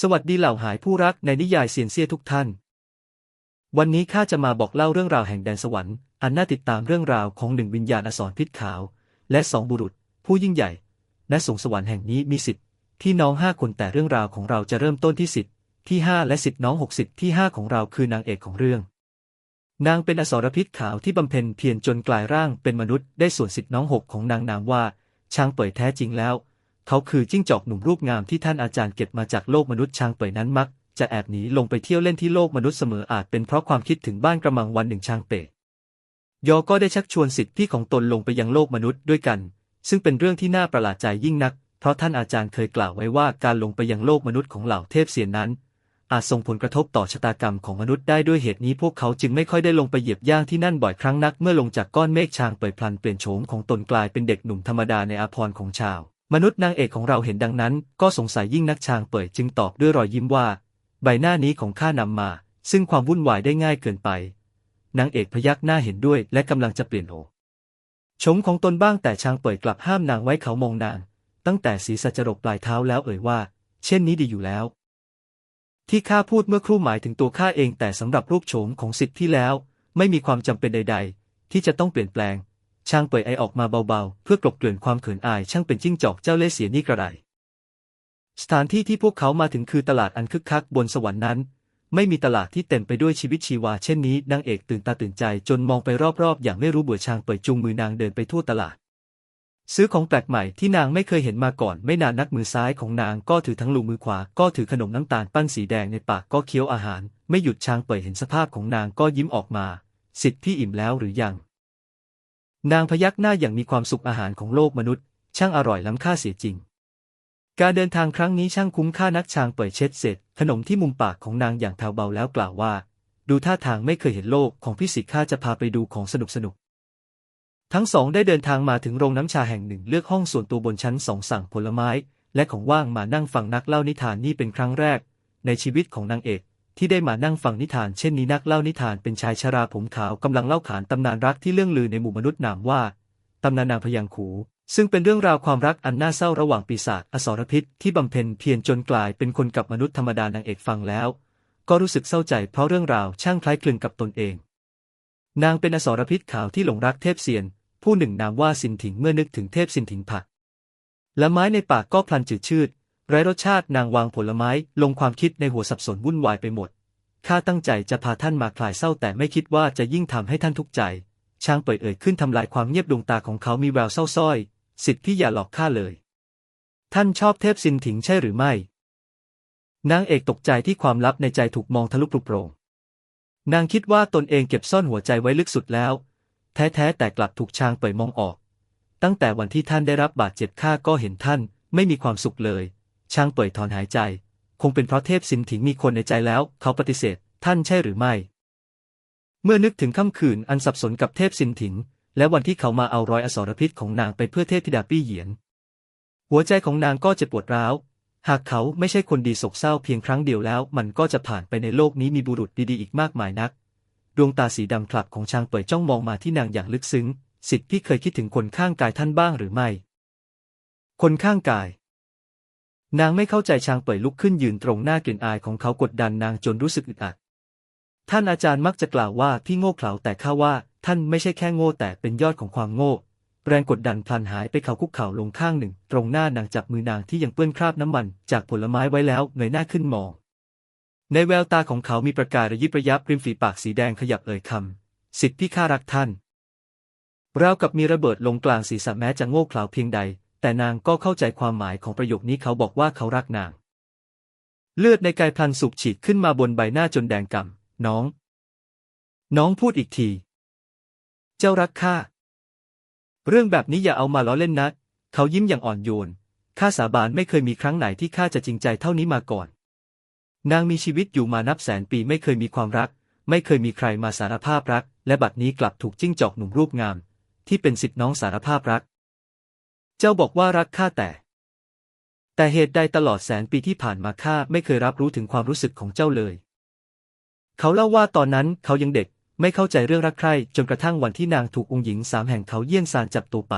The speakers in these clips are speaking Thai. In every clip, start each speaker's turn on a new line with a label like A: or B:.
A: สวัสดีเหล่าหายผู้รักในนิยายเซียนเซียทุกท่าน วันนี้ข้าจะมาบอกเล่าเรื่องราวแห่งแดนสวรรค์อันน่าติดตามเรื่องราวของหนึ่งวิญญาณอสรพิษขาว และสองบุรุษ ผู้ยิ่งใหญ่ณสงสวรรค์แห่งนี้มีสิทธิ์ที่น้องห้าคนแต่เรื่องราวของเราจะเริ่มต้นที่สิทธิ์ที่ห้าและสิทธิ์น้องหกสิทธิ์ที่ห้าของเราคือนางเอกของเรื่อง นางเป็นอสรพิษขาวที่บำเพ็ญเพียรจนกลายร่างเป็นมนุษย์ได้ส่วนสิทธิ์น้องหกของนางนามว่า ช้างเป่ยแท้จริงแล้ว เขาคือจิ้งจอกหนุ่มรูปงามที่ท่านอาจารย์เก็บมาจากโลกมนุษย์ช้างเป่ยนั้นมัก จะแอบหนีลงไปเที่ยวเล่นที่โลกมนุษย์เสมออาจเป็นเพราะความคิดถึงบ้านกระมังวันหนึ่งช้างเป่ยยอก็ได้ชักชวนสิทธิ์พี่ของตนลงไปยังโลกมนุษย์ด้วยกัน ซึ่งเป็นเรื่องที่น่าประหลาดใจยิ่งนัก เพราะท่านอาจารย์เคยกล่าวไว้ว่าการลงไปยังโลกมนุษย์ของเหล่าเทพเสียนนั้น อาจส่งผลกระทบต่อชะตากรรมของมนุษย์ได้ด้วยเหตุนี้พวกเขาจึงไม่ค่อยได้ลงไปเหยียบย่างที่นั่นบ่อยครั้งนัก เมื่อลงจากก้อนเมฆช้างเปิดพลันเปลี่ยนโฉมของตนกลายเป็นเด็กหนุ่มธรรมดาในอาภรณ์ของชาว มนุษย์นางเอกของเราเห็นดังนั้น ก็สงสัยยิ่งนักชางเปิดจึงตอบด้วยรอยยิ้มว่า ใบหน้านี้ของข้านำมา ซึ่งความวุ่นวายได้ง่ายเกินไปนางเอกพยักหน้าเห็นด้วยและกำลังจะเปลี่ยนโอชมของตนบ้างแต่ชางเปิดกลับห้ามนางไว้เขามองนาง ตั้งแต่ศีรษะจรดปลายเท้าแล้วเอ่ยว่า เช่นนี้ดีอยู่แล้ว ที่ข้าพูดเมื่อครู่หมายถึงตัวข้าเองแต่สำหรับรูปโฉมของสิทธิ์ที่แล้ว ไม่มีความจำเป็นใด ๆ ที่จะต้องเปลี่ยนแปลง ช่างเปิดไอออกมาเบาๆ เพื่อกลบเกลื่อนความเขินอายช่างเป็นจิ้งจอกเจ้าเล่ห์เสียนี่กระไร สถานที่ที่พวกเขามาถึงคือตลาดอันคึกคักบนสวรรค์นั้น ไม่มีตลาดที่เต็มไปด้วยชีวิตชีวาเช่นนี้นางเอกตื่นตาตื่นใจจนมองไปรอบๆ อย่างไม่รู้เบื่อช่างเปิดจูงมือนางเดินไปทั่วตลาด ซื้อของแปลกใหม่ที่นางไม่เคยเห็นมาก่อน ไม่นานนักมือซ้ายของนางก็ถือทั้งลูกมือขวา ก็ถือขนมน้ำตาลปั้นสีแดงในปากก็เคี้ยวอาหาร ไม่หยุดช้างเปิดเห็นสภาพของนางก็ยิ้มออกมา สิทธิ์พี่อิ่มแล้วหรือยัง นางพยักหน้าอย่างมีความสุขอาหารของโลกมนุษย์ ช่างอร่อยล้ำค่าเสียจริง การเดินทางครั้งนี้ช่างคุ้มค่านักช้างเปิดเช็ดเสร็จ ขนมที่มุมปากของนางอย่างแผ่วเบาแล้วกล่าวว่า ดูท่าทางไม่เคยเห็นโลกของพี่สิทธิ์ข้าจะพาไปดูของสนุกสนุกทั้งสองได้เดินทางมาถึงโรงน้ำชาแห่งหนึ่งเลือกห้องส่วนตัวบนชั้นสองสั่งผลไม้ และของว่างมานั่งฟังนักเล่านิทานนี่เป็นครั้งแรก ในชีวิตของนางเอก ที่ได้มานั่งฟังนิทานเช่นนี้นักเล่านิทานเป็นชายชราผมขาวกำลังเล่าขานตำนานรักที่เรื่องลือในหมู่มนุษย์นามว่าตำนานนางพยังขูซึ่งเป็นเรื่องราวความรักอันน่าเศร้าระหว่างปีศาจอสรพิษที่บำเพ็ญเพียรจนกลายเป็นคนกับมนุษย์ธรรมดานางเอกฟังแล้ว ก็รู้สึกเศร้าใจเพราะเรื่องราวช่างคล้ายคลึงกับตนเอง นางเป็นอสรพิษขาวที่หลงรักเทพเซียน ผู้หนึ่งนามว่าสินถิงเมื่อนึกถึงเทพสินถิงผักและไม้ในปากก็พลันจืดชืด ไร้รสชาตินางวางผลไม้ลงความคิดในหัวสับสนวุ่นวายไปหมด ข้าตั้งใจจะพาท่านมาคลายเศร้าแต่ไม่คิดว่าจะยิ่งทำให้ท่านทุกข์ใจ ช้างเปิดเอ่ยขึ้นทำลายความเงียบดวงตาของเขามีแววเศร้าส้อยสิทธิ์พี่อย่าหลอกข้าเลย ท่านชอบเทพสินถิงใช่หรือไม่ นางเอกตกใจที่ความลับในใจถูกมองทะลุปลุกโปร่งนางคิดว่าตนเองเก็บซ่อนหัวใจไว้ลึกสุดแล้ว แท้ๆแต่กลับถูกช้างเปิดมองออก ตั้งแต่วันที่ท่านได้รับบาดเจ็บข้าก็เห็นท่าน ไม่มีความสุขเลย ช้างเปิดถอนหายใจ คงเป็นเพราะเทพสินถิงมีคนในใจแล้ว เขาปฏิเสธ ท่านใช่หรือไม่ เมื่อนึกถึงค่ำคืนอันสับสนกับเทพสินถิง และวันที่เขามาเอารอยอสรพิษของนางไปเพื่อเทพธิดาปี้เหยียน หัวใจของนางก็เจ็บปวดร้าว หากเขาไม่ใช่คนดีโศกเศร้าเพียงครั้งเดียวแล้ว มันก็จะผ่านไปในโลกนี้มีบุรุษดีๆอีกมากมายนัก ดวงตาสีดำคลับของช้างเปิดจ้องมองมาที่นางอย่างลึกซึ้ง สิทธิ์พี่เคยคิดถึงคนข้างกายท่านบ้างหรือไม่ คนข้างกาย นางไม่เข้าใจช้างเปิดลุกขึ้นยืนตรงหน้ากลิ่นอายของเขากดดันนางจนรู้สึกอึดอัด ท่านอาจารย์มักจะกล่าวว่าพี่โง่เขลาแต่ข้าว่า ท่านไม่ใช่แค่โง่แต่เป็นยอดของความโง่ แรงกดดันพลันหายไปเขาคุกเข่าลงข้างหนึ่ง ตรงหน้านางจับมือนางที่ยังเปื้อนคราบน้ำมัน จากผลไม้ไว้แล้วเงยหน้าขึ้นมอง ในแววตาของเขามีประกายระยิบระยับริมฝีปากสีแดงขยับเอ่ยคำสิทธิ์พี่ข้ารักท่านราวกับมีระเบิดลงกลางศีรษะแม้จะโง่เขลาเพียงใด แต่นางก็เข้าใจความหมายของประโยคนี้เขาบอกว่าเขารักนาง เลือดในกายพลันสูบฉีดขึ้นมาบนใบหน้าจนแดงก่ำน้อง น้องพูดอีกที เจ้ารักข้าเรื่องแบบนี้อย่าเอามาล้อเล่นนะเขายิ้มอย่างอ่อนโยนข้าสาบานไม่เคยมีครั้งไหนที่ข้าจะจริงใจเท่านี้มาก่อน นางมีชีวิตอยู่มานับแสนปีไม่เคยมีความรัก ไม่เคยมีใครมาสารภาพรัก และบัดนี้กลับถูกจิ้งจอกหนุ่มรูปงาม ที่เป็นสิทธิน้องสารภาพรัก เจ้าบอกว่ารักข้าแต่ แต่เหตุใดตลอดแสนปีที่ผ่านมาข้าไม่เคยรับรู้ถึงความรู้สึกของเจ้าเลย เขาเล่าว่าตอนนั้นเขายังเด็กไม่เข้าใจเรื่องรักใคร่จนกระทั่งวันที่นางถูกองค์หญิงสามแห่งเขาเยี่ยนซานจับตัวไป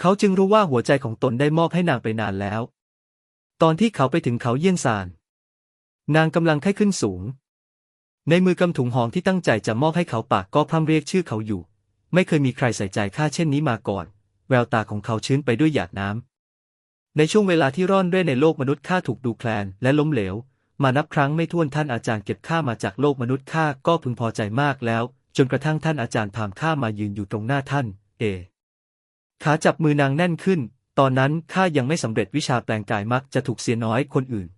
A: เขาจึงรู้ว่าหัวใจของตนได้มอบให้นางไปนานแล้ว ตอนที่เขาไปถึงเขาเยี่ยนซาน นางกำลังไข้ขึ้นสูง ในมือกำถุงหอมที่ตั้งใจจะมอบให้เขาปากก็พร่ำเรียกชื่อเขาอยู่ ไม่เคยมีใครใส่ใจข้าเช่นนี้มาก่อน แววตาของเขาชื้นไปด้วยหยาดน้ำ ในช่วงเวลาที่ร่อนเร่ในโลกมนุษย์ข้าถูกดูแคลนและล้มเหลว มานับครั้งไม่ถ้วนท่านอาจารย์เก็บข้ามาจากโลกมนุษย์ข้าก็พึงพอใจมากแล้ว จนกระทั่งท่านอาจารย์พามข้ามายืนอยู่ตรงหน้าท่าน เอ ขาจับมือนางแน่นขึ้น ตอนนั้นข้ายังไม่สำเร็จวิชาแปลงกายมักจะถูกเสียน้อยคนอื่น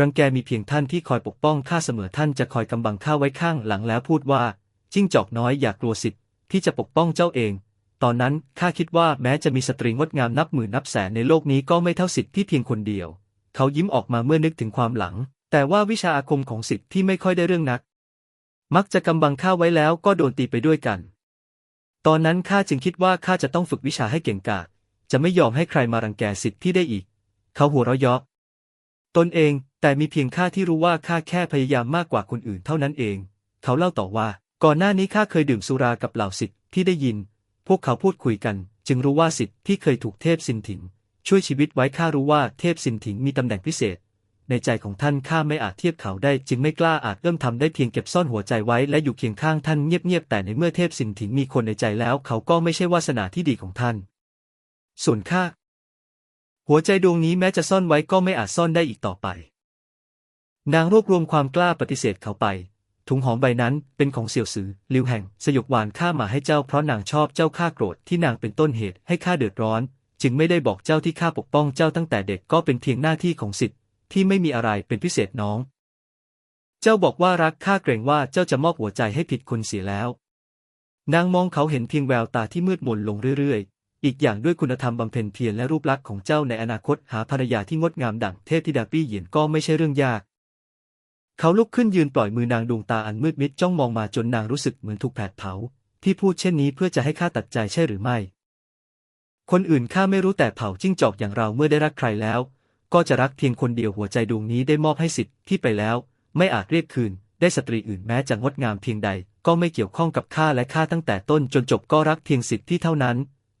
A: รังแกมีเพียงท่านที่คอยปกป้องข้าเสมอท่านจะคอยกำบังข้าไว้ข้างหลังแล้วพูดว่าจิ้งจอกน้อยอย่ากลัวสิทธิ์ที่จะปกป้องเจ้าเอง ตอนนั้นข้าคิดว่าแม้จะมีสตรีงดงามนับหมื่นนับแสนในโลกนี้ก็ไม่เท่าสิทธิ์ที่เพียงคนเดียว เขายิ้มออกมาเมื่อนึกถึงความหลัง แต่ว่าวิชาอาคมของสิทธิ์ที่ไม่ค่อยได้เรื่องนัก มักจะกำบังข้าไว้แล้วก็โดนตีไปด้วยกัน ตอนนั้นข้าจึงคิดว่าข้าจะต้องฝึกวิชาให้เก่งกาจจะไม่ยอมให้ใครมารังแกสิทธิ์ที่ได้อีก เขาหัวเราะเยาะตนเองแต่มีเพียงข้าที่รู้ว่าข้าแค่พยายามมากกว่าคนอื่นเท่านั้นเอง เขาเล่าต่อว่า ก่อนหน้านี้ข้าเคยดื่มสุรากับเหล่าสิทธิ์ที่ได้ยิน พวกเขาพูดคุยกัน จึงรู้ว่าสิทธิ์ที่เคยถูกเทพสินถิง ช่วยชีวิตไว้ข้ารู้ว่าเทพสินถิงมีตำแหน่งพิเศษ ในใจของท่านข้าไม่อาจเทียบเขาได้ จึงไม่กล้าอาจเอื้อมทำได้เพียงเก็บซ่อนหัวใจไว้และอยู่เคียงข้างท่านเงียบๆแต่ในเมื่อเทพสินถิงมีคนในใจแล้ว เขาก็ไม่ใช่วาสนาที่ดีของท่าน ส่วนข้าหัวใจดวงนี้แม้จะซ่อนไว้ก็ไม่อาจซ่อนได้อีกต่อไป นางรวบรวมความกล้าปฏิเสธเขาไป ถุงหอมใบนั้นเป็นของเสี่ยวซือลิวแห่งสยบหวานข้ามาให้เจ้าเพราะนางชอบเจ้าข้าโกรธที่นางเป็นต้นเหตุให้ข้าเดือดร้อน จึงไม่ได้บอกเจ้าที่ข้าปกป้องเจ้าตั้งแต่เด็กก็เป็นเพียงหน้าที่ของสิทธิ์ที่ไม่มีอะไรเป็นพิเศษน้อง เจ้าบอกว่ารักข้าเกรงว่าเจ้าจะมอบหัวใจให้ผิดคนเสียแล้ว นางมองเขาเห็นเพียงแววตาที่มืดมนลงเรื่อยๆ อีกอย่างด้วยคุณธรรมบำเพ็ญเพียรและรูปลักษณ์ของเจ้าในอนาคตหาภรรยาที่งดงามดั่งเทพธิดาปี้เหยียนก็ไม่ใช่เรื่องยาก เขาลุกขึ้นยืนปล่อยมือนางดวงตาอันมืดมิดจ้องมองมาจนนางรู้สึกเหมือนถูกแผดเผา ที่พูดเช่นนี้เพื่อจะให้ข้าตัดใจใช่หรือไม่ คนอื่นข้าไม่รู้แต่เผาจิ้งจอกอย่างเราเมื่อได้รักใครแล้ว ก็จะรักเพียงคนเดียวหัวใจดวงนี้ได้มอบให้สิทธิ์ที่ไปแล้ว ไม่อาจเรียกคืน ได้สตรีอื่นแม้จะงดงามเพียงใด ก็ไม่เกี่ยวข้องกับข้าและข้าตั้งแต่ต้นจนจบก็รักเพียงสิทธิ์ที่เท่านั้น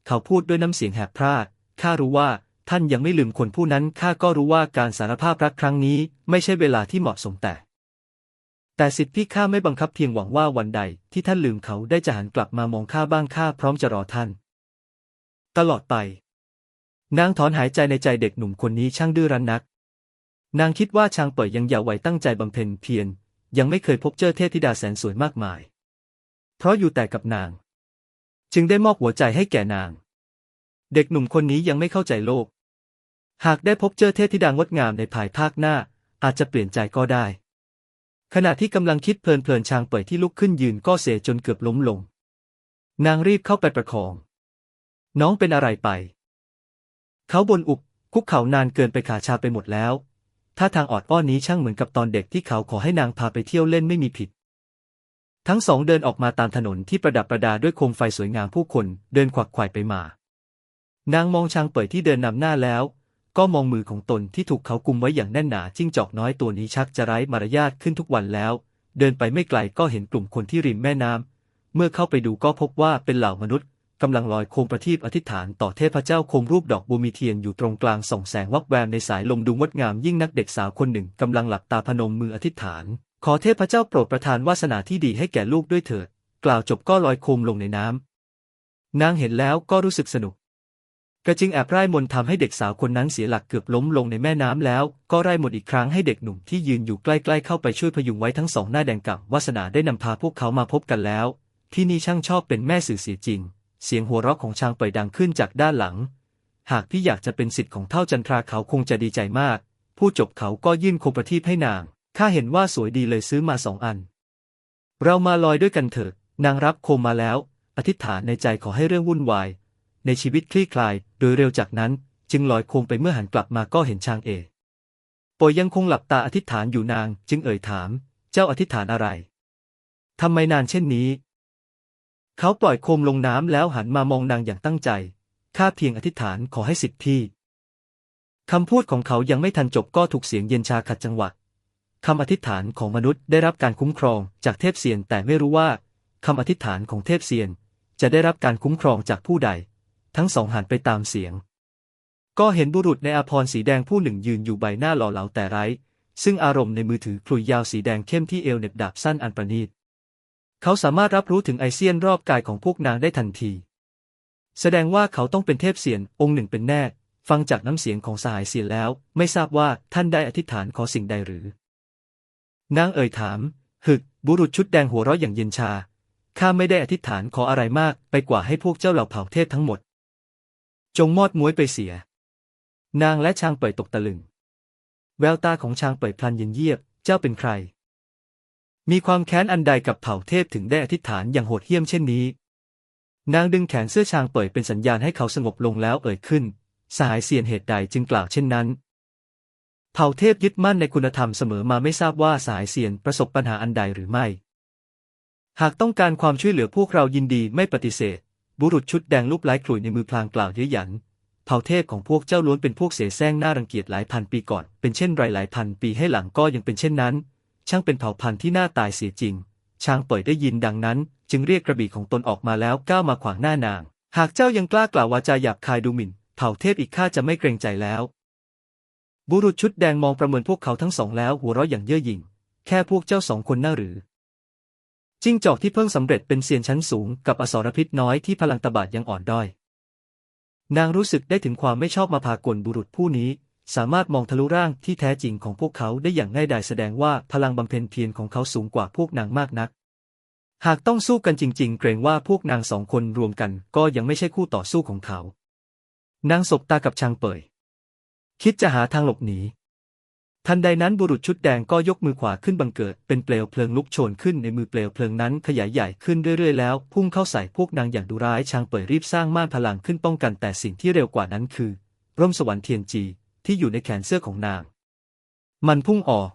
A: เขาพูดด้วยน้ำเสียงแหบพร่าข้ารู้ว่าท่านยังไม่ลืมคนผู้นั้นข้าก็รู้ว่าการสารภาพรักครั้งนี้ ไม่ใช่เวลาที่เหมาะสมแต่ แต่สิทธิ์ที่ข้าไม่บังคับเพียงหวังว่าวันใดที่ท่านลืมเขาได้จะหันกลับมามองข้าบ้างข้าพร้อมจะรอท่าน ตลอดไป นางถอนหายใจในใจเด็กหนุ่มคนนี้ช่างดื้อรั้นนัก นางคิดว่าชางเปิดยังเยาว์วัยตั้งใจบำเพ็ญเพียรยังไม่เคยพบเจอเทพธิดาแสนสวยมากมาย เพราะอยู่แต่กับนาง จึงได้มอบหัวใจให้แก่นาง เด็กหนุ่มคนนี้ยังไม่เข้าใจโลก หากได้พบเจอเทพธิดางดงามในภายภาคหน้า อาจจะเปลี่ยนใจก็ได้ ขณะที่กำลังคิดเพลินๆชางเปิดที่ลุกขึ้นยืนก็เสจนเกือบล้มลง นางรีบเข้าไปประคอง น้องเป็นอะไรไป เขาบนอุบคุกเข่านานเกินไปขาชาไปหมดแล้วท่าทางออดอ้อนนี้ช่างเหมือนกับตอนเด็กที่เขาขอให้นางพาไปเที่ยวเล่นไม่มีผิด ทั้งสองเดินออกมาตามถนนที่ประดับประดาด้วยโคมไฟสวยงามผู้คนเดินขวักไขว่ไปมา นางมองชางเปิดที่เดินนำหน้าแล้ว ก็มองมือของตนที่ถูกเขากุมไว้อย่างแน่นหนาจิ้งจอกน้อยตัวนี้ชักจะไร้มารยาทขึ้นทุกวันแล้ว เดินไปไม่ไกลก็เห็นกลุ่มคนที่ริมแม่น้ำเมื่อเข้าไปดูก็พบว่าเป็นเหล่ามนุษย์กำลังลอยโคมประทีปอธิษฐานต่อเทพเจ้าโคมรูปดอกบัวมีเทียนอยู่ตรงกลางส่องแสงวับแวมในสายลมดูงดงามยิ่งนักเด็กสาวคนหนึ่งกำลังหลับตาพนมมืออธิษฐาน ขอเทพเจ้าโปรดประทานวาสนาที่ดีให้แก่ลูกด้วยเถิด กล่าวจบก็ลอยโคมลงในน้ำนางเห็นแล้วก็รู้สึกสนุก กระจิงแอบไร้มนต์ทำให้เด็กสาวคนนั้นเสียหลักเกือบล้มลงในแม่น้ำแล้ว ก็ไร้มนอีกครั้งให้เด็กหนุ่มที่ยืนอยู่ใกล้ๆเข้าไปช่วยพยุงไว้ทั้งสองหน้าแดงกำวาสนาได้นำพาพวกเขามาพบกันแล้ว ที่นี่ช่างชอบเป็นแม่สื่อเสียจริง เสียงหัวเราะของช้างเปิดดังขึ้นจากด้านหลัง หากพี่อยากจะเป็นสิทธิ์ของเท่าจันทราเขาคงจะดีใจมากผู้จบเขาก็ยื่นโคประทีปให้นางข้าเห็นว่าสวยดีเลยซื้อมาสองอัน เรามาลอยด้วยกันเถิดนางรับโคมมาแล้ว อธิษฐานในใจขอให้เรื่องวุ่นวาย ในชีวิตคลี่คลาย โดยเร็วจากนั้น จึงลอยโคมไปเมื่อหันกลับมาก็เห็นชางเอปอยยังคงหลับตาอธิษฐานอยู่นาง จึงเอ่ยถาม เจ้าอธิษฐานอะไรทำไมนานเช่นนี้ เขาปล่อยโคมลงน้ำแล้วหันมามองนางอย่างตั้งใจ ข้าเพียงอธิษฐานขอให้สิทธิ์พี่คำพูดของเขายังไม่ทันจบก็ถูกเสียงเย็นชาขัดจังหวะคำอธิษฐานของมนุษย์ได้รับการคุ้มครองจากเทพเซียนแต่ไม่รู้ว่าคำอธิษฐานของเทพเซียนจะได้รับการคุ้มครองจากผู้ใด ทั้งสองหันไปตามเสียง ก็เห็นบุรุษในอาภรสีแดงผู้หนึ่งยืนอยู่ใบหน้าหล่อเหลาแต่ไร้ ซึ่งอารมณ์ในมือถือคลุยยาวสีแดงเข้มที่เอวเน็บดาบสั้นอันประณีต เขาสามารถรับรู้ถึงไอเซียนรอบกายของพวกนางได้ทันที แสดงว่าเขาต้องเป็นเทพเสียนองค์หนึ่งเป็นแน่ ฟังจากน้ำเสียงของสหายเสียนแล้ว ไม่ทราบว่าท่านได้อธิษฐานขอสิ่งใดหรือ นางเอ่ยถาม หึกบุรุษชุดแดงหัวเราะอย่างเย็นชาข้าไม่ได้อธิษฐานขออะไรมากไปกว่าให้พวกเจ้าเหล่าเผ่าเทพทั้งหมด จงมอดม้วยไปเสีย นางและชางเป่ยตกตะลึง แววตาของชางเป่ยพลันเย็นเยียบ เจ้าเป็นใคร มีความแค้นอันใดกับเผ่าเทพถึงได้อธิษฐานอย่างโหดเหี้ยมเช่นนี้ นางดึงแขนเสื้อชางเป่ยเป็นสัญญาณให้เขาสงบลงแล้วเอ่ยขึ้น สหายเสียนเหตุใดจึงกล่าวเช่นนั้น เผ่าเทพยึดมั่นในคุณธรรมเสมอมาไม่ทราบว่าสหายเสียนประสบปัญหาอันใดหรือไม่ หากต้องการความช่วยเหลือพวกเรายินดีไม่ปฏิเสธ บุรุษชุดแดงรูปไร้ขลุ่ยในมือพลางกล่าวเย้ยหยันเผ่าเทพของพวกเจ้าล้วนเป็นพวกเสแสร้งน่ารังเกียจหลายพันปีก่อน เป็นเช่นไรหลายพันปีให้หลังก็ยังเป็นเช่นนั้น ช่างเป็นเผ่าพันธุ์ที่น่าตายเสียจริง ช้างเป่ยได้ยินดังนั้น จึงเรียกกระบี่ของตนออกมาแล้วก้าวมาขวางหน้านาง หากเจ้ายังกล้ากล่าววาจาหยาบคายดูหมิ่น เผ่าเทพอีกข้าจะไม่เกรงใจแล้ว บุรุษชุดแดงมองประเมินพวกเขาทั้งสองแล้วหัวเราะอย่างเย่อหยิ่ง แค่พวกเจ้าสองคนน่าหรือ จิ้งจอกที่เพิ่งสำเร็จเป็นเซียนชั้นสูงกับอสรพิษน้อยที่พลังตบาดยังอ่อนด้อย นางรู้สึกได้ถึงความไม่ชอบมาพากลบุรุษผู้นี้ สามารถมองทะลุร่างที่แท้จริงของพวกเขาได้อย่างง่ายดายแสดงว่าพลังบำเพ็ญเพียรของเขาสูงกว่าพวกนางมากนัก หากต้องสู้กันจริง ๆ เกรงว่าพวกนางสองคนรวมกันก็ยังไม่ใช่คู่ต่อสู้ของเขา นางสบตากับชางเปย คิดจะหาทางหลบหนี ทันใดนั้นบุรุษชุดแดงก็ยกมือขวาขึ้นบังเกิด เป็นเปลวเพลิงลุกโชนขึ้นในมือเปลวเพลิงนั้นขยายใหญ่ขึ้นเรื่อยๆแล้ว พุ่งเข้าใส่พวกนางอย่างดุร้ายชางเป่ยรีบสร้างม่านพลังขึ้นป้องกันแต่สิ่งที่เร็วกว่านั้นคือ ร่มสวรรค์เทียนจี ที่อยู่ในแขนเสื้อของนาง มันพุ่งออก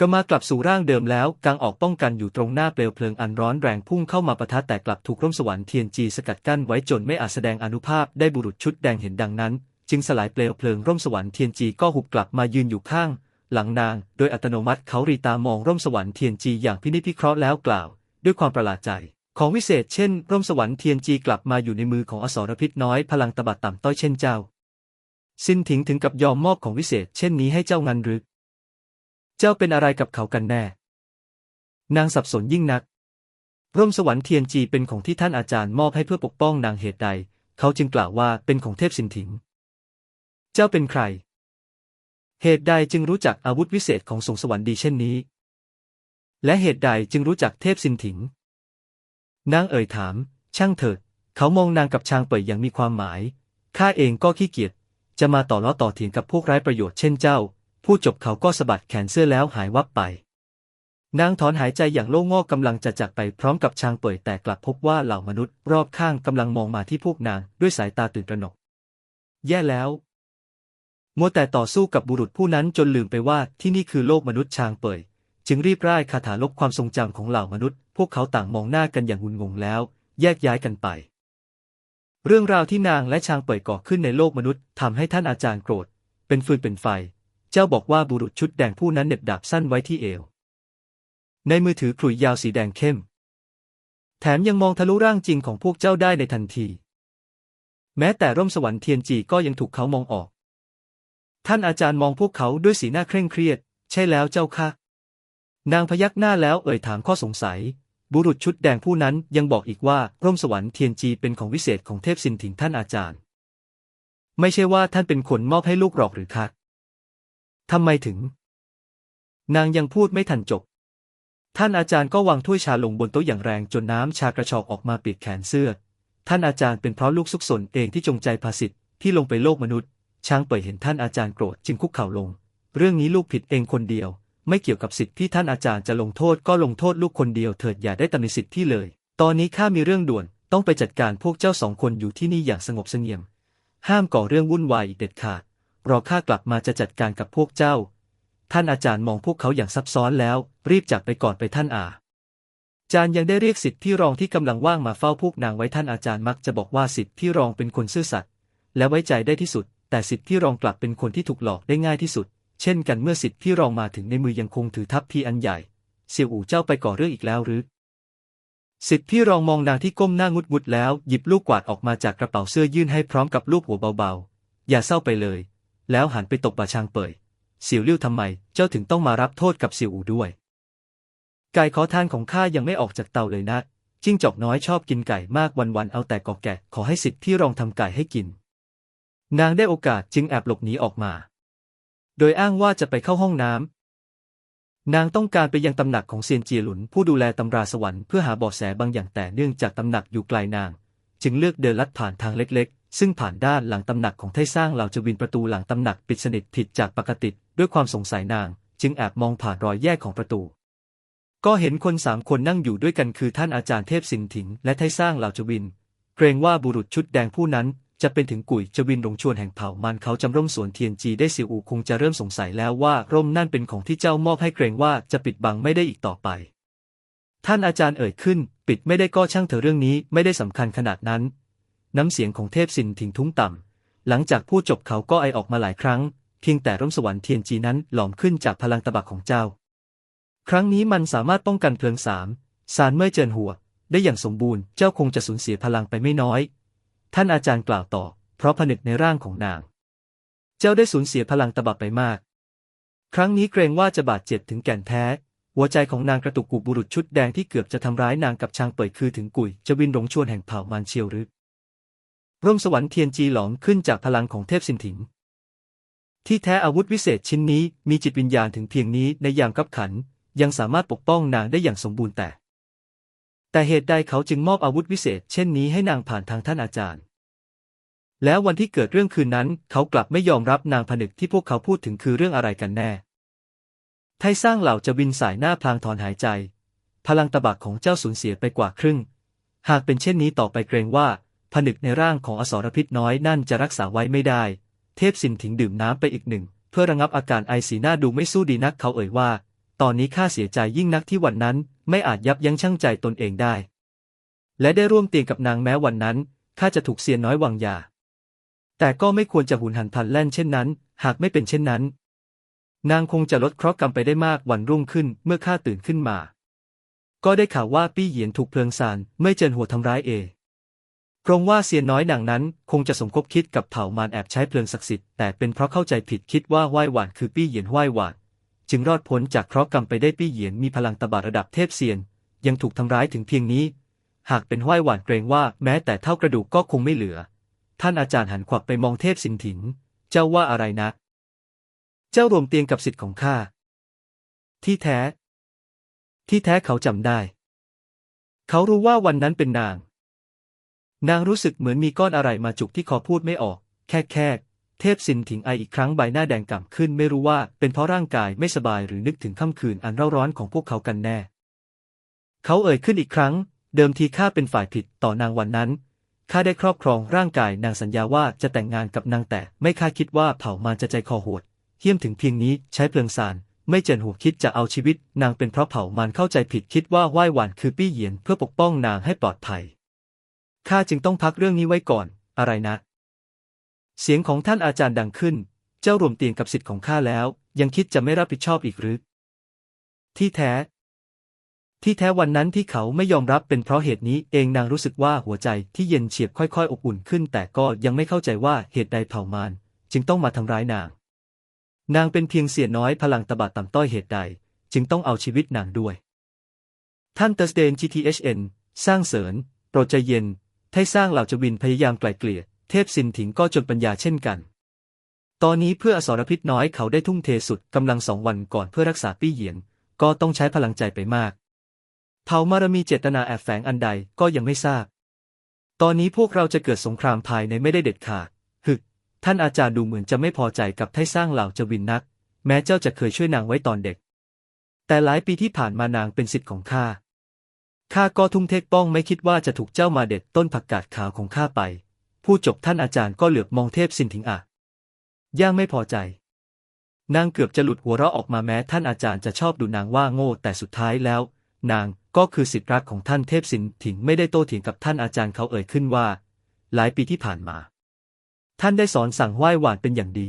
A: ก็มากลับสู่ร่างเดิมแล้วกางออกป้องกันอยู่ตรงหน้าเปลวเพลิงอันร้อนแรงพุ่งเข้ามาปะทะแต่กลับถูกร่มสวรรค์เทียนจีสกัดกั้นไว้จนไม่อาจแสดงอนุภาพได้บุรุษชุดแดงเห็นดังนั้น จึงสลายเปลวเพลิงร่มสวรรค์เทียนจีก็หุบกลับมายืนอยู่ข้าง หลังนาง โดยอัตโนมัติเขารีตามองร่มสวรรค์เทียนจีอย่างพินิจพิเคราะห์แล้วกล่าว ด้วยความประหลาดใจ ของวิเศษเช่น ร่มสวรรค์เทียนจีกลับมาอยู่ในมือของอสรพิษน้อยพลังตบัดต่ำต้อยเช่นเจ้า สิ้นถิงถึงกับยอมมอบของวิเศษ เช่นนี้ให้เจ้างันหรือเจ้าเป็นอะไรกับเขากันแน่ นางสับสนยิ่งนัก ร่มสวรรค์เทียนจีเป็นของที่ท่านอาจารย์มอบให้เพื่อปกป้องนางเหตุใด เขาจึงกล่าวว่าเป็นของเทพสินถิง เจ้าเป็นใคร เหตุใดจึงรู้จักอาวุธวิเศษของสงสวรรค์ดีเช่นนี้ และเหตุใดจึงรู้จักเทพสินถิง นางเอ่ยถาม ช่างเถิด เขามองนางกับชางเป่ยอย่างมีความหมาย ข้าเองก็ขี้เกียจ จะมาต่อล้อต่อเถียงกับพวกไร้ประโยชน์เช่นเจ้า พูดจบเขาก็สะบัดแขนเสื้อแล้วหายวับไป นางถอนหายใจอย่างโล่งง่กำลังจะจากไปพร้อมกับชางเป่ยแต่กลับพบว่าเหล่ามนุษย์รอบข้างกำลังมองมาที่พวกนางด้วยสายตาตื่นตระหนก แย่แล้ว มัวแต่ต่อสู้กับบุรุษผู้นั้นจนลืมไปว่าที่นี่คือโลกมนุษย์ชางเป่ย จึงรีบร่ายคาถาลบความทรงจำของเหล่ามนุษย์ พวกเขาต่างมองหน้ากันอย่างงุนงงแล้ว แยกย้ายกันไป เรื่องราวที่นางและชางเป่ยก่อขึ้นในโลกมนุษย์ทำให้ท่านอาจารย์โกรธ เป็นฟืนเป็นไฟ เจ้าบอกว่าบุรุษชุดแดงผู้นั้นเน็บดาบสั้นไว้ที่เอว ในมือถือขลุ่ยยาวสีแดงเข้ม แถมยังมองทะลุร่างจริงของพวกเจ้าได้ในทันที แม้แต่ร่มสวรรค์เทียนจีก็ยังถูกเขามองออก ท่านอาจารย์มองพวกเขาด้วยสีหน้าเคร่งเครียด ใช่แล้วเจ้าค่ะ นางพยักหน้าแล้วเอ่ยถามข้อสงสัย บุรุษชุดแดงผู้นั้นยังบอกอีกว่าร่มสวรรค์เทียนจีเป็นของวิเศษของเทพสินถิงท่านอาจารย์ ไม่ใช่ว่าท่านเป็นคนมอบให้ลูกหรอกหรือคะทำไมถึง นางยังพูดไม่ทันจบ ท่านอาจารย์ก็วางถ้วยชาลงบนโต๊ะอย่างแรงจนน้ำชากระชอกออกมาปิดแขนเสื้อ ท่านอาจารย์เป็นเพราะลูกซุกซนเองที่จงใจพาสิทธิ์ที่ลงไปโลกมนุษย์ ช้างเป่ยเห็นท่านอาจารย์โกรธจึงคุกเข่าลง เรื่องนี้ลูกผิดเองคนเดียว ไม่เกี่ยวกับสิทธิ์ที่ท่านอาจารย์จะลงโทษก็ลงโทษลูกคนเดียวเถิดอย่าได้ตำหนิสิทธิ์ที่เลย ตอนนี้ข้ามีเรื่องด่วนต้องไปจัดการพวกเจ้าสองคนอยู่ที่นี่อย่างสงบเสงี่ยม ห้ามก่อเรื่องวุ่นวายอีกเด็ดขาดรอข้ากลับมาจะจัดการกับพวกเจ้า ท่านอาจารย์มองพวกเขาอย่างซับซ้อนแล้ว รีบจากไปก่อนไปท่านอาจารย์ยังได้เรียกสิทธิ์ที่รองที่กำลังว่างมาเฝ้าพวกนางไว้ท่านอาจารย์มักจะบอกว่าสิทธิ์ที่รองเป็นคนซื่อสัตย์และไว้ใจได้ที่สุด แต่สิทธิ์ที่รองกลับเป็นคนที่ถูกหลอกได้ง่ายที่สุด เช่นกันเมื่อสิทธิ์ที่รองมาถึงในมือยังคงถือทัพพีอันใหญ่ เสี่ยวอู่เจ้าไปก่อเรื่องอีกแล้วหรือ สิทธิ์ที่รองมองนางที่ก้มหน้างุดงุดแล้วหยิบลูกกวาดออกมาจากกระเป๋าเสื้อยื่นให้พร้อมกับลูกหัวเบาอย่าเศร้าไปเลย แล้วหันไปตบบ่าชางเป่ยเสี่ยวเลิ่วทำไม เจ้าถึงต้องมารับโทษกับเสี่ยวอู่ด้วย ไก่ขอทานของข้ายังไม่ออกจากเตาเลยนะจิ้งจอกน้อยชอบกินไก่มากวันๆเอาแต่กอกแกะขอให้สิทธิ์พี่รองทำไก่ให้กิน นางได้โอกาสจึงแอบหลบหนีออกมา โดยอ้างว่าจะไปเข้าห้องน้ำ นางต้องการไปยังตำหนักของเซียนเจียหลุนผู้ดูแลตำราสวรรค์เพื่อหาเบาะแสบางอย่างแต่เนื่องจากตำหนักอยู่ไกลนาง จึงเลือกเดินลัดผ่านทางเล็กๆ ซึ่งผ่านด้านหลังตำหนักของไทสร้างเหล่าจวินประตูหลังตำหนักปิดสนิทผิดจากปกติ ด้วยความสงสัยนาง จึงแอบมองผ่านรอยแยกของประตู ก็เห็นคนสามคนนั่งอยู่ด้วยกันคือท่านอาจารย์เทพสินถิงและไทสร้างเหล่าจวิน เกรงว่าบุรุษชุดแดงผู้นั้น จะเป็นถึงกุยจวินหลงชวนแห่งเผ่ามันเขาจำร่มสวนเทียนจีได้เสียวอูคงจะเริ่มสงสัยแล้วว่าร่มนั่นเป็นของที่เจ้ามอบให้เกรงว่าจะปิดบังไม่ได้อีกต่อไป ท่านอาจารย์เอ่ยขึ้น ปิดไม่ได้ก็ช่างเถอะเรื่องนี้ไม่ได้สำคัญขนาดนั้น น้ำเสียงของเทพสินถิงทุ้งต่ำหลังจากพูดจบเขาก็ไอออกมาหลายครั้งเพียงแต่ร่มสวรรค์เทียนจีนั้นหลอมขึ้นจากพลังตะบักของเจ้า ครั้งนี้มันสามารถป้องกันเพลิงสามสารเมื่อเจินหัว ได้อย่างสมบูรณ์เจ้าคงจะสูญเสียพลังไปไม่น้อย ท่านอาจารย์กล่าวต่อ เพราะผนึกในร่างของนาง เจ้าได้สูญเสียพลังตบักไปมาก ครั้งนี้เกรงว่าจะบาดเจ็บถึงแก่นแท้ หัวใจของนางกระตุกกุบุรุษชุดแดงที่เกือบจะทำร้ายนางกับชางเปิดคือถึงกุยจะวินหลงชวนแห่งเผ่ามานเชียวหรือร่มสวรรค์เทียนจีหลอมขึ้นจากพลังของเทพสินถิง ที่แท้อาวุธวิเศษชิ้นนี้มีจิตวิญญาณถึงเพียงนี้ในยามกับขัน ยังสามารถปกป้องนางได้อย่างสมบูรณ์แต่ แต่เหตุใดเขาจึงมอบอาวุธวิเศษ เช่นนี้ให้นางผ่านทางท่านอาจารย์ แล้ววันที่เกิดเรื่องคืนนั้น เขากลับไม่ยอมรับนางผนึกที่พวกเขาพูดถึงคือเรื่องอะไรกันแน่ ไทสร้างเหล่าจะวินสายหน้าพลางถอนหายใจ พลังตะบักของเจ้าสูญเสียไปกว่าครึ่ง หากเป็นเช่นนี้ต่อไปเกรงว่า ผนึกในร่างของอสรพิษน้อยนั่นจะรักษาไว้ไม่ได้ เทพสินถิงดื่มน้ำไปอีกหนึ่ง เพื่อระงับอาการไอสีหน้าดูไม่สู้ดีนักเขาเอ่ยว่า ตอนนี้ข้าเสียใจยิ่งนักที่วันนั้นไม่อาจยับยั้งชั่งใจตนเองได้ และได้ร่วมเตียงกับนางแม้วันนั้นข้าจะถูกเสียน้อยวางยา แต่ก็ไม่ควรจะหุนหันพลันแล่นเช่นนั้น หากไม่เป็นเช่นนั้น นางคงจะลดเคราะห์กรรมไปได้มากวันรุ่งขึ้นเมื่อข้าตื่นขึ้นมา ก็ได้ข่าวว่าปี้เหยียนถูกเพลิงซานไม่เจินหัวทำร้ายเอกรงว่าเซียนน้อยนางนั้นคงจะสมคบคิดกับเผ่ามารแอบใช้เพลิงศักดิ์สิทธิ์แต่เป็นเพราะเข้าใจผิดคิดว่าไหว้หวานคือปี้เหยียนไหว้หวาน จึงรอดพ้นจากเคราะห์กรรมไปได้ปี้เหยียนมีพลังตบะระดับเทพเซียน ยังถูกทำร้ายถึงเพียงนี้ หากเป็นไหว้หวานเกรงว่าแม้แต่เท่ากระดูกก็คงไม่เหลือ ท่านอาจารย์หันขวับไปมองเทพสินถินเจ้าว่าอะไรนะ เจ้ารวมเตียงกับสิทธิ์ของข้า ที่แท้ ที่แท้เขาจำได้ เขารู้ว่าวันนั้นเป็นนาง นางรู้สึกเหมือนมีก้อนอะไรมาจุกที่คอพูดไม่ออก แค่แค่ เทพสินถิงไออีกครั้งใบหน้าแดงก่ำขึ้นไม่รู้ว่าเป็นเพราะร่างกายไม่สบายหรือนึกถึงค่ำคืนอันเร่าร้อนของพวกเขากันแน่ เขาเอ่ยขึ้นอีกครั้ง เดิมทีข้าเป็นฝ่ายผิดต่อนางวันนั้นข้าได้ครอบครองร่างกายนางสัญญาว่าจะแต่งงานกับนางแต่ไม่คาดคิดว่าเผ่ามารจะใจคอโหดเหี้ยมถึงเพียงนี้ใช้เพลิงสารไม่เจนหัวคิดจะเอาชีวิต นางเป็นเพราะเผ่ามารเข้าใจผิดคิดว่าไหว้หวานคือปี้เหยียนเพื่อปกป้องนางให้ปลอดภัยข้าจึงต้องพักเรื่องนี้ไว้ก่อน อะไรนะ เสียงของท่านอาจารย์ดังขึ้น เจ้ารวมเตียงกับสิทธิ์ของข้าแล้ว ยังคิดจะไม่รับผิดชอบอีกหรือ ที่แท้ ที่แท้วันนั้นที่เขาไม่ยอมรับเป็นเพราะเหตุนี้เองนางรู้สึกว่าหัวใจที่เย็นเฉียบค่อยๆ อบอุ่นขึ้น แต่ก็ยังไม่เข้าใจว่าเหตุใดเผ่ามารจึงต้องมาทำร้ายนาง นางเป็นเพียงเสียน้อยพลังตบะต่ำต้อยเหตุใด จึงต้องเอาชีวิตนางด้วย ท่านเตอร์สเดน GTHN สร้างเสริญโปรดใจเย็นไทสร้างเหล่าจวินพยายามไกล่เกลี่ย เทพสินถิงก็จนปัญญาเช่นกัน ตอนนี้เพื่ออสรพิษน้อยเขาได้ทุ่มเทสุดกำลังสองวันก่อนเพื่อรักษาปี้เหยียนก็ต้องใช้พลังใจไปมาก เผ่ามารมีเจตนาแอบแฝงอันใดก็ยังไม่ทราบ ตอนนี้พวกเราจะเกิดสงครามภายในไม่ได้เด็ดขาดฮึท่านอาจารย์ดูเหมือนจะไม่พอใจกับไทสร้างเหล่าจวินนัก แม้เจ้าจะเคยช่วยนางไว้ตอนเด็ก แต่หลายปีที่ผ่านมานางเป็นสิทธิ์ของข้าข้าก็ทุ่มเทป้องไม่คิดว่าจะถูกเจ้ามาเด็ดต้นผักกาดขาวของข้าไป ผู้จบท่านอาจารย์ก็เหลือบมองเทพสินถิงอะย่างไม่พอใจ นางเกือบจะหลุดหัวเราะออกมาแม้ท่านอาจารย์จะชอบดูนางว่าโง่แต่สุดท้ายแล้ว นางก็คือสิทธิรักของท่านเทพสินถิงไม่ได้โต้เถียงกับท่านอาจารย์เขาเอ่ยขึ้นว่า หลายปีที่ผ่านมา ท่านได้สอนสั่งไหว้หวานเป็นอย่างดี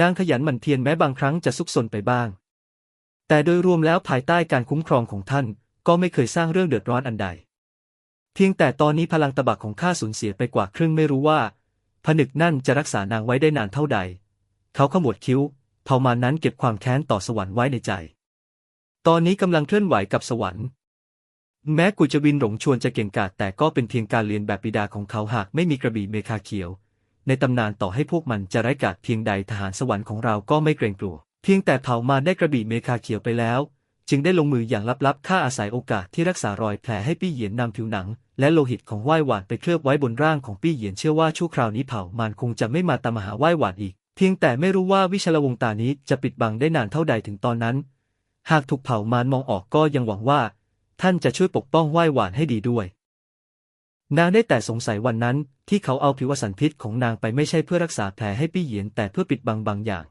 A: นางขยันหมั่นเพียรแม้บางครั้งจะซุกซนไปบ้าง แต่โดยรวมแล้วภายใต้การคุ้มครองของท่านก็ไม่เคยสร้างเรื่องเดือดร้อนอันใด เพียงแต่ตอนนี้พลังตบักของข้าสูญเสียไปกว่าครึ่งไม่รู้ว่า ผนึกนั่นจะรักษานางไว้ได้นานเท่าใด เขาขมวดคิ้วเผ่ามานั้นเก็บความแค้นต่อสวรรค์ไว้ในใจ ตอนนี้กำลังเคลื่อนไหวกับสวรรค์ แม้กุจวินหลงชวนจะเก่งกาจแต่ก็เป็นเพียงการเรียนแบบบิดาของเขาหากไม่มีกระบี่เมคาเขียว ในตำนานต่อให้พวกมันจะไร้กาจเพียงใดทหารสวรรค์ของเราก็ไม่เกรงกลัว เพียงแต่เผ่ามารได้กระบี่เมคาเขียวไปแล้ว จึงได้ลงมืออย่างลับๆ ฆ่าอาศัยโอกาสที่รักษารอยแผลให้ปี้เหยียนนำผิวหนัง และโลหิตของไหว้หวานไปเคลือบไว้บนร่างของปี้เหยียนเชื่อว่าชั่วคราวนี้เผ่ามารคงจะไม่มาตามหาไหว้หวานอีก เพียงแต่ไม่รู้ว่าวิชลวงตานี้จะปิดบังได้นานเท่าใดถึงตอนนั้น หากถูกเผ่ามารมองออกก็ยังหวังว่า ท่านจะช่วยปกป้องไหว้หวานให้ดีด้วย นางได้แต่สงสัยวันนั้น ที่เขาเอาผิวสันพิษของนางไปไม่ใช่เพื่อรักษาแผลให้ปี้เหยียนแต่เพื่อปิดบังบางอย่าง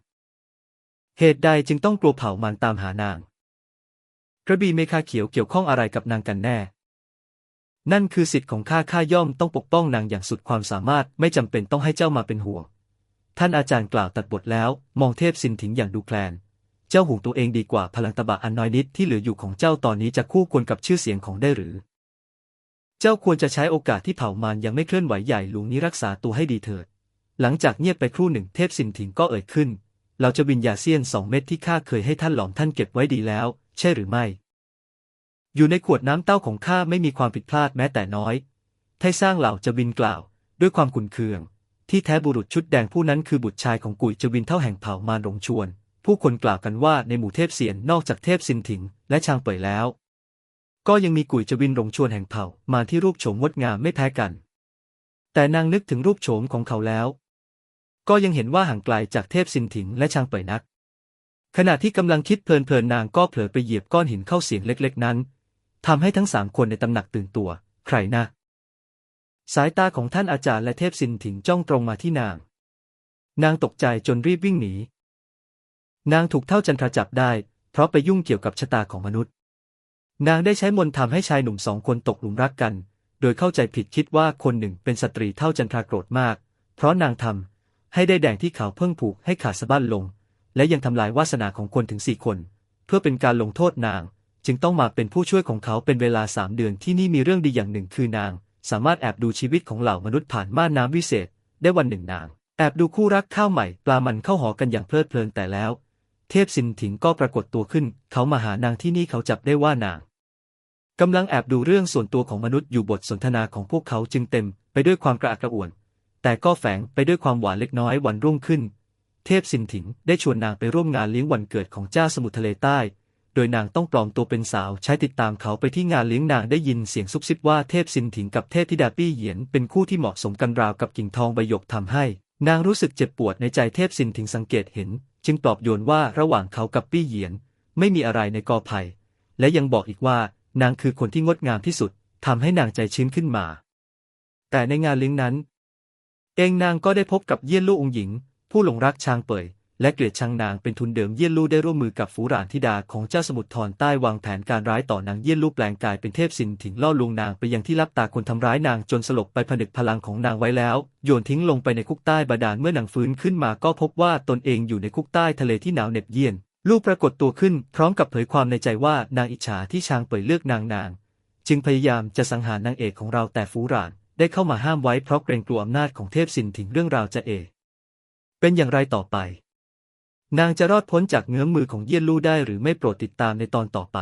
A: เหตุใดจึงต้องกลัวเผ่ามารตามหานาง กระบี่เมคาเขียวเกี่ยวข้องอะไรกับนางกันแน่ นั่นคือสิทธิ์ของข้าข้าย่อมต้องปกป้องนางอย่างสุดความสามารถไม่จำเป็นต้องให้เจ้ามาเป็นห่วง ท่านอาจารย์กล่าวตัดบทแล้ว มองเทพสินถิงอย่างดูแคลน เจ้าห่วงตัวเองดีกว่าพลังตบะอันน้อยนิดที่เหลืออยู่ของเจ้าตอนนี้จะคู่ควรกับชื่อเสียงของได้หรือ เจ้าควรจะใช้โอกาสที่เผ่ามารยังไม่เคลื่อนไหวใหญ่หลวงนี้รักษาตัวให้ดีเถิด หลังจากเงียบไปครู่หนึ่งเทพสินถิงก็เอ่ยขึ้น เราจะวิญญาเซียนสองเม็ดที่ข้าเคยให้ท่านหลอมท่านเก็บไว้ดีแล้ว ใช่หรือไม่ อยู่ในขวดน้ำเต้าของข้าไม่มีความผิดพลาดแม้แต่น้อย ไทสร้างเหล่าจะบินกล่าว ด้วยความขุนเคือง ที่แท้บุรุษชุดแดงผู้นั้นคือบุตรชายของกุยจวินเท่าแห่งเผ่ามาหลงชวน ผู้คนกล่าวกันว่าในหมู่เทพเสียนนอกจากเทพสินถิงและชางเป่ยแล้ว ก็ยังมีกุยจวินหลงชวนแห่งเผ่ามาที่รูปโฉมงดงามไม่แพ้กัน แต่นางนึกถึงรูปโฉมของเขาแล้ว ก็ยังเห็นว่าห่างไกลจากเทพสินถิงและชางเป่ยนัก ขณะที่กำลังคิดเพลินๆนางก็เผลอไปเหยียบก้อนหินเข้าเสียงเล็กๆ นั้นทำให้ทั้งสามคนในตำหนักตื่นตัว ใครนะ สายตาของท่านอาจารย์และเทพสินถิงจ้องตรงมาที่นาง นางตกใจจนรีบวิ่งหนี นางถูกเท่าจันทราจับได้ เพราะไปยุ่งเกี่ยวกับชะตาของมนุษย์ นางได้ใช้มนต์ทำให้ชายหนุ่มสองคนตกหลุมรักกัน โดยเข้าใจผิดคิดว่าคนหนึ่งเป็นสตรีเท่าจันทราโกรธมาก เพราะนางทำให้ได้แดงที่เขาเพิ่งผูกให้ขาดสะบั้นลง และยังทำลายวาสนาของคนถึงสี่คน เพื่อเป็นการลงโทษนาง จึงต้องมาเป็นผู้ช่วยของเขาเป็นเวลาสามเดือนที่นี่มีเรื่องดีอย่างหนึ่งคือนาง สามารถแอบดูชีวิตของเหล่ามนุษย์ผ่านม่านน้ำวิเศษ ได้วันหนึ่งนาง แอบดูคู่รักข้าวใหม่ปลามันเข้าหอกันอย่างเพลิดเพลินแต่แล้ว เทพสินถิงก็ปรากฏตัวขึ้น เขามาหานางที่นี่เขาจับได้ว่านางกำลังแอบดูเรื่องส่วนตัวของมนุษย์อยู่บทสนทนาของพวกเขาจึงเต็ม ไปด้วยความกระอักกระอ่วน แต่ก็แฝงไปด้วยความหวานเล็กน้อยวันรุ่งขึ้น เทพสินถิงได้ชวนนางไปร่วมงานเลี้ยงวันเกิดของเจ้าสมุทรทะเลใต้ โดยนางต้องปลอมตัวเป็นสาวใช้ติดตามเขาไปที่งานเลี้ยงนางได้ยินเสียงซุบซิบว่าเทพสินถิงกับเทพธิดาปี้เหยียนเป็นคู่ที่เหมาะสมกันราวกับกิ่งทองใบหยกทำให้ นางรู้สึกเจ็บปวดในใจเทพสินถิงสังเกตเห็น จึงปลอบโยนว่าระหว่างเขากับปี้เหยียน ไม่มีอะไรในกอไผ่และยังบอกอีกว่านางคือคนที่งดงามที่สุดทำให้นางใจชื้นขึ้นมา แต่ในงานเลี้ยงนั้น เองนางก็ได้พบกับเยี่ยนลู่องหญิง ผู้หลงรักชางเป่ยและเกลียดชังนางเป็นทุนเดิมเยี่ยนลู่ได้ร่วมมือกับฝูหรานธิดาของเจ้าสมุทรทอนใต้วางแผนการร้ายต่อนางเยี่ยนลู่แปลงกายเป็นเทพสินถิงล่อลวงนางไปยังที่รับตาคนทำร้ายนางจนสลบไปผนึกพลังของนางไว้แล้ว โยนทิ้งลงไปในคุกใต้บาดาลเมื่อนางฟื้นขึ้นมาก็พบว่าตนเองอยู่ในคุกใต้ทะเลที่หนาวเหน็บเยียนลูกปรากฏตัวขึ้นพร้อมกับเผยความในใจว่านางอิจฉาที่ชางเป่ยเลือกนางนาง จึงพยายามจะสังหารนางเอกของเราแต่ฟูหรานได้เข้ามาห้ามไว้เพราะเกรงกลัวอำนาจของเทพสินถิงเรื่องราวจะเอ เป็นอย่างไรต่อไป นางจะรอดพ้นจากเงื้อมมือของเยี่ยนลู่ได้หรือไม่โปรดติดตามในตอนต่อไป